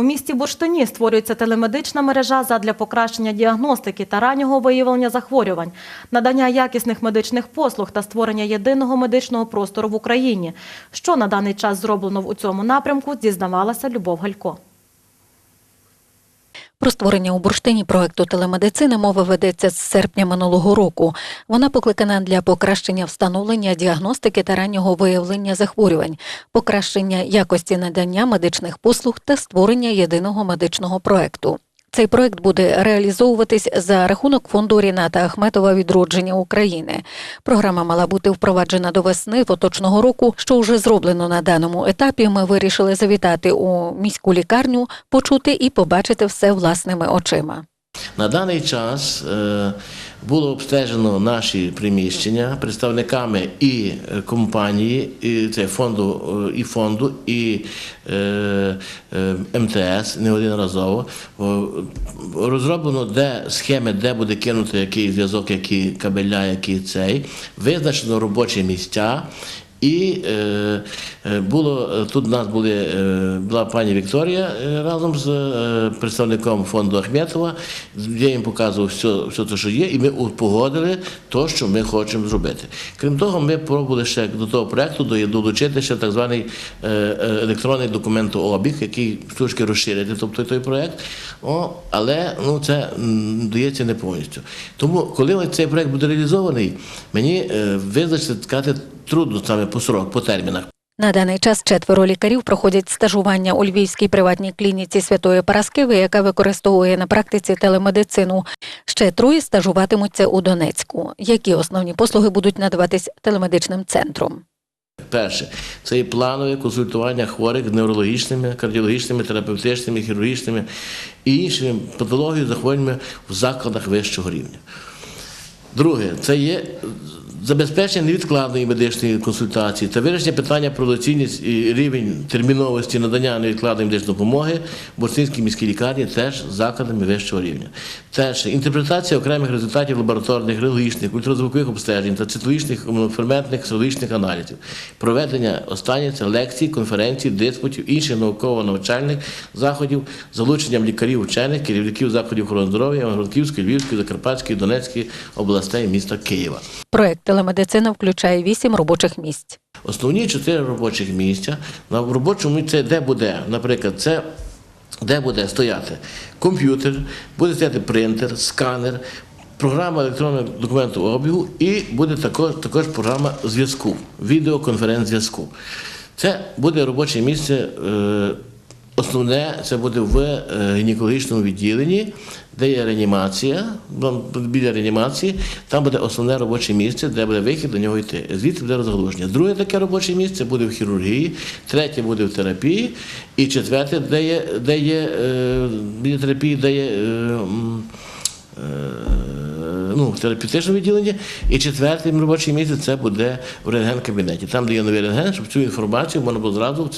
У місті Бурштині створюється телемедична мережа задля покращення діагностики та раннього виявлення захворювань, надання якісних медичних послуг та створення єдиного медичного простору в Україні. Що на даний час зроблено у цьому напрямку, дізнавалася Любов Галько. Про створення у бурштині проекту телемедицини мова ведеться з серпня минулого року. Вона покликана для покращення встановлення діагностики та раннього виявлення захворювань, покращення якості надання медичних послуг та створення єдиного медичного проекту. Цей проект буде реалізовуватись за рахунок фонду Ріната Ахметова відродження України. Програма мала бути впроваджена до весни поточного року. Що вже зроблено на даному етапі. Ми вирішили завітати у міську лікарню, почути і побачити все власними очима. На даний час е, було обстежено наші приміщення представниками і е, компанії, і це фонду, е, і фонду, і МТС неодноразово. О, Розроблено де схеми, де буде кинути який зв'язок, які кабеля, які цей. Визначено робочі місця. І е, е, було тут у нас були е, була пані Вікторія е, разом з представником фонду Ахметова. Я їм показував все, все те, що є, і ми погодили те, що ми хочемо зробити. Крім того, ми пробували ще до того проекту долучити ще так званий електронний документообіг, який трошки розширити, тобто той проект. О, але ну це дається не повністю. Тому, коли цей проект буде реалізований, мені визначити сказати трудно саме по срок, по термінах. На даний час четверо лікарів проходять стажування у львівській приватній клініці Святої Параскеви, яка використовує на практиці телемедицину. Ще троє стажуватимуться у Донецьку. Які основні послуги будуть надаватись телемедичним центром? Перше, це є планове консультування хворих з неврологічними, кардіологічними, терапевтичними, хірургічними і іншими патологіями, захворюваннями в закладах вищого рівня. Друге, це є забезпечення невідкладної медичної консультації та вирішення питання про доцільність і рівень терміновості надання невідкладної медичної допомоги в Борцинській міській лікарні теж закладами вищого рівня. Перше, інтерпретація окремих результатів лабораторних, релогічних, ультразвукових обстежень та цитологічних ферментних серологічних аналізів, проведення останніх лекцій, конференцій, диспутів, інших науково-навчальних заходів, залученням лікарів, вчених, керівників закладів охорони здоров'я Івано-Франківської, Львівської, Закарпатської, Донецької областей міста Києва. Проект телемедицина включає вісім робочих місць. Основні чотири робочих місця. На робочому місці, де буде, наприклад, це де буде стояти комп'ютер, буде стояти принтер, сканер, програма електронного документообігу і буде також, також програма зв'язку, відеоконференц-зв'язку. Це буде робоче місце. Е, Основне це буде в е, гінекологічному відділенні, де є реанімація. Біля реанімації там буде основне робоче місце, де буде вихід до нього йти. Звідси буде розгалуження. Друге таке робоче місце буде в хірургії, третє буде в терапії, і четверте, де є, де є е, біля терапії, де є. Е, ну, в терапевтичному і четверте робоче місце це буде в рентген-кабінеті. Там, де є новий рентген, щоб цю інформацію можна було зразу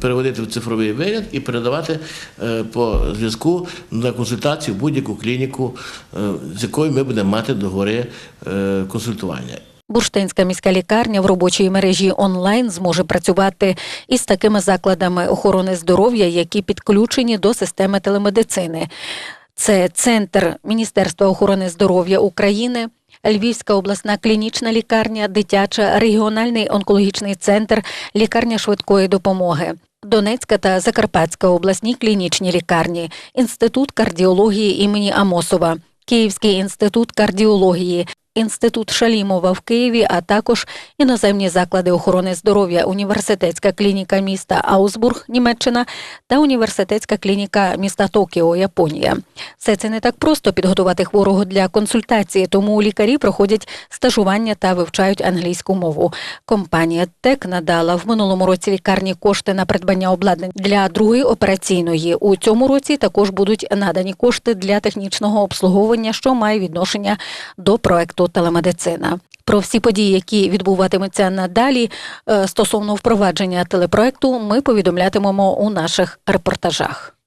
переводити в цифровий вигляд і передавати е, по зв'язку на консультацію будь-яку клініку, е, з якою ми будемо мати договори е, консультування. Бурштинська міська лікарня в робочій мережі онлайн зможе працювати із такими закладами охорони здоров'я, які підключені до системи телемедицини. Це центр Міністерства охорони здоров'я України. Львівська обласна клінічна лікарня, дитяча, регіональний онкологічний центр, лікарня швидкої допомоги. Донецька та Закарпатська обласні клінічні лікарні, інститут кардіології імені Амосова, Київський інститут кардіології, Інститут Шалімова в Києві, а також іноземні заклади охорони здоров'я, університетська клініка міста Аусбург, Німеччина та університетська клініка міста Токіо, Японія. Все це не так просто підготувати хворого для консультації, тому лікарі проходять стажування та вивчають англійську мову. Компанія ТЕК надала в минулому році лікарні кошти на придбання обладнань для другої операційної. У цьому році також будуть надані кошти для технічного обслуговування, що має відношення до проекту телемедицина. Про всі події, які відбуватимуться надалі е, стосовно впровадження телепроекту, ми повідомлятимемо у наших репортажах.